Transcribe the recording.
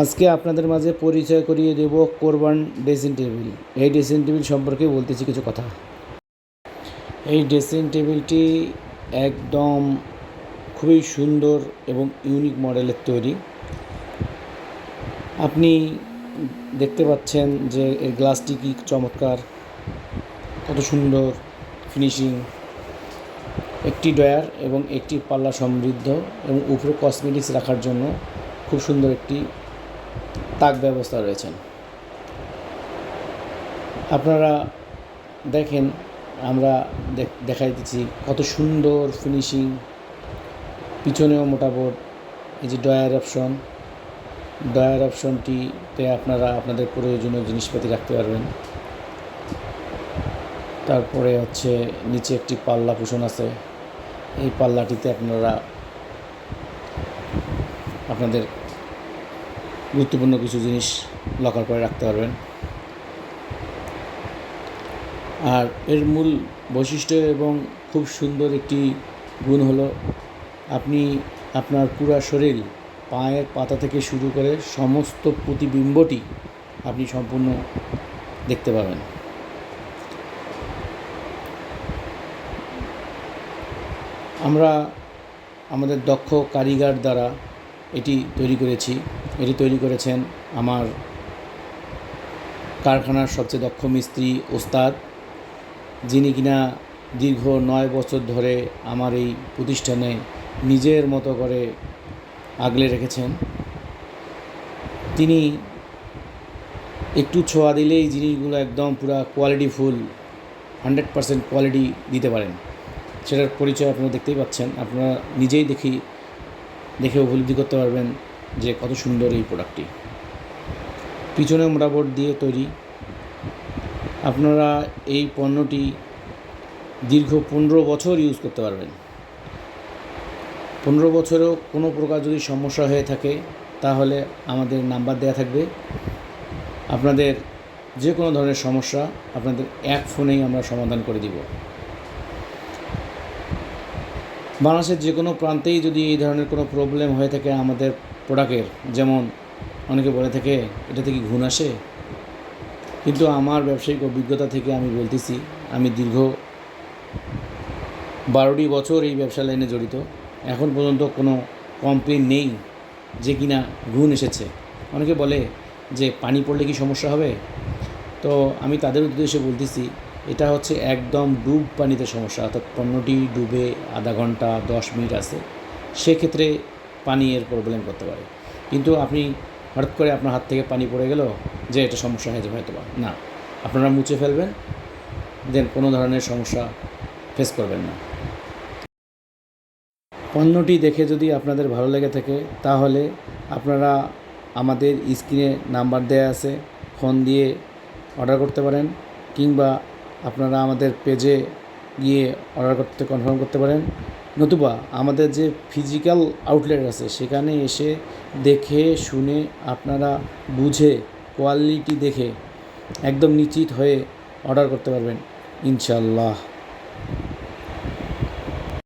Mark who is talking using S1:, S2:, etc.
S1: আজকে আপনাদের মাঝে পরিচয় করিয়ে দেব কোরবান ড্রেসিং টেবিল। এই ড্রেসিং টেবিল সম্পর্কে বলতেছি কিছু কথা। এই ড্রেসিং টেবিলটি একদম খুবই সুন্দর এবং ইউনিক মডেলের তৈরি। আপনি দেখতে পাচ্ছেন যে এর গ্লাসটি কি চমৎকার, কত সুন্দর ফিনিশিং। একটি ডয়ার এবং একটি পাল্লা সমৃদ্ধ এবং উপরে কসমেটিক্স রাখার জন্য খুব সুন্দর একটি তাক ব্যবস্থা রয়েছেন। আপনারা দেখেন, আমরা দেখ- দেখাই দিচ্ছি কত সুন্দর ফিনিশিং পিছনেও মোটামুট এই যে ডয়ার অপশন ডয়ার অপশনটিতে আপনারা আপনাদের প্রয়োজনীয় জিনিসপাতি রাখতে পারবেন। তারপরে হচ্ছে নিচে একটি পাল্লা পোষণ আছে। এই পাল্লাটিতে আপনারা আপনাদের গুরুত্বপূর্ণ কিছু জিনিস লকার করে রাখতে পারবেন। আর এর মূল বৈশিষ্ট্য এবং খুব সুন্দর একটি গুণ হলো, আপনি আপনার পুরা শরীর পায়ের পাতা থেকে শুরু করে সমস্ত প্রতিবিম্বটি আপনি সম্পূর্ণ দেখতে পাবেন। আমরা আমাদের দক্ষ কারিগর দ্বারা এটি তৈরি করেছি। এটি তৈরি করেছেন আমার কারখানার সবচেয়ে দক্ষ মিস্ত্রি, ওস্তাদ, যিনি কিনা দীর্ঘ নয় বছর ধরে আমার এই প্রতিষ্ঠানে নিজের মতো করে আগলে রেখেছেন। তিনি একটু ছোঁয়া দিলেই জিনিসগুলো একদম পুরা quality full hundred percent quality দিতে পারেন। সেটার পরিচয় আপনারা দেখতেই পাচ্ছেন। আপনারা নিজেই দেখি, দেখে উপলব্ধি করতে পারবেন। যে কত সুন্দর এই প্রোডাক্টটি পিছনে মোটাবোর্ড দিয়ে তৈরি। আপনারা এই পণ্যটি দীর্ঘ পনেরো বছর ইউজ করতে পারবেন। পনেরো বছরেও কোনো প্রকার যদি সমস্যা হয়ে থাকে, তাহলে আমাদের নাম্বার দেওয়া থাকবে। আপনাদের যে কোনো ধরনের সমস্যা, আপনাদের এক ফোনেই আমরা সমাধান করে দিব। বাংলাদেশের যে কোনো প্রান্তেই যদি এই ধরনের কোনো প্রবলেম হয়ে থাকে, আমাদের প্রোডাক্টের যেমন অনেকে বলে থাকে এটা থেকে ঘুণ আসে? কিন্তু আমার ব্যবসায়িক অভিজ্ঞতা থেকে আমি বলতেছি, আমি দীর্ঘ বারোটি বছর এই ব্যবসা লাইনে জড়িত। এখন পর্যন্ত কোনো কমপ্লেন নেই যে কিনা ঘুণ এসেছে। অনেকে বলে যে, পানি পড়লে কি সমস্যা হবে? তো আমি তাদের উদ্দেশ্যে বলতেছি, এটা হচ্ছে একদম ডুব পানিতে সমস্যা। অর্থাৎ পণ্যটি ডুবে আধা ঘণ্টা, দশ মিনিট আছে। সেক্ষেত্রে পানি এর প্রবলেম করতে পারে। কিন্তু আপনি হঠাৎ করে আপনার হাত থেকে পানি পড়ে গেল যে এটা সমস্যা হয়ে যাবে হয়তো না, আপনারা মুছে ফেলবেন, দেন কোনো ধরনের সমস্যা ফেস করবেন না। পণ্যটি দেখে যদি আপনাদের ভালো লেগে থাকে, তাহলে আপনারা আমাদের স্ক্রিনে নাম্বার দেওয়া আছে, ফোন দিয়ে অর্ডার করতে পারেন, কিংবা আপনারা আমাদের পেজে গিয়ে অর্ডার করতে কনফার্ম করতে পারেন। নতুবা আমাদের যে ফিজিক্যাল আউটলেট আছে, সেখানে এসে দেখে, শুনে আপনারা বুঝে কোয়ালিটি দেখে একদম নিশ্চিত হয়ে অর্ডার করতে পারবেন। ইনশাল্লাহ